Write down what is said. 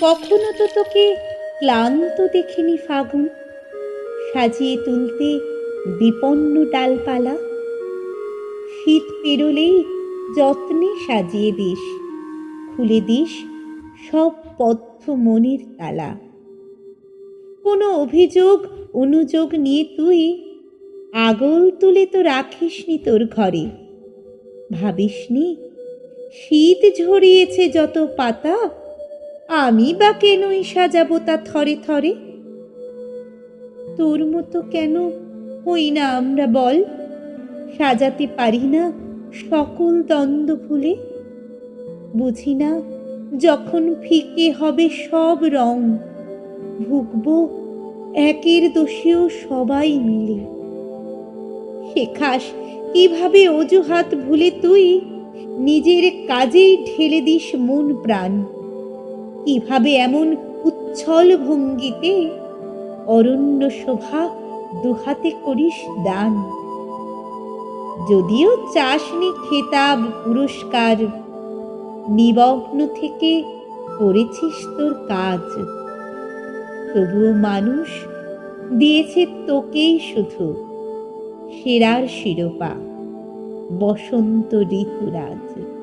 কখনো তো তোকে ক্লান্ত দেখিনি ফাগুন, সাজিয়ে তুলতে বিপন্ন ডালপালা। শীত পেরোলেই যত্নে সাজিয়ে দিস, খুলে দিস সব পথ্য মনের তালা। কোনো অভিযোগ, অনুযোগ নিয়ে তুই আগল তুলে তো রাখিসনি তোর ঘরে। ভাবিসনি শীত ঝরিয়েছে যত পাতা, আমি বা কেনই সাজাবো তা থরে থরে? তোর মতো কেন হই না আমরা বল? সাজাতে পারি না সকল দ্বন্দ্ব ভুলে? বুঝি না যখন ফিকে হবে সব রং, ভুগবো একের দোষেও সবাই মিলে। শেখাস কীভাবে অজুহাত ভুলে তুই? নিজের কাজেই ঢেলে দিস মন প্রাণ। কীভাবে এমন উচ্ছল ভঙ্গিতে অরণ্য শোভা দুহাতে করিস দান। যদিও চাসনি খেতাব পুরস্কার, নিমগ্ন থেকে করেছিস তোর কাজ। তবুও মানুষ দিয়েছে তোকেই শুধু সেরার শিরোপা। বসন্ত ঋতুরাজ।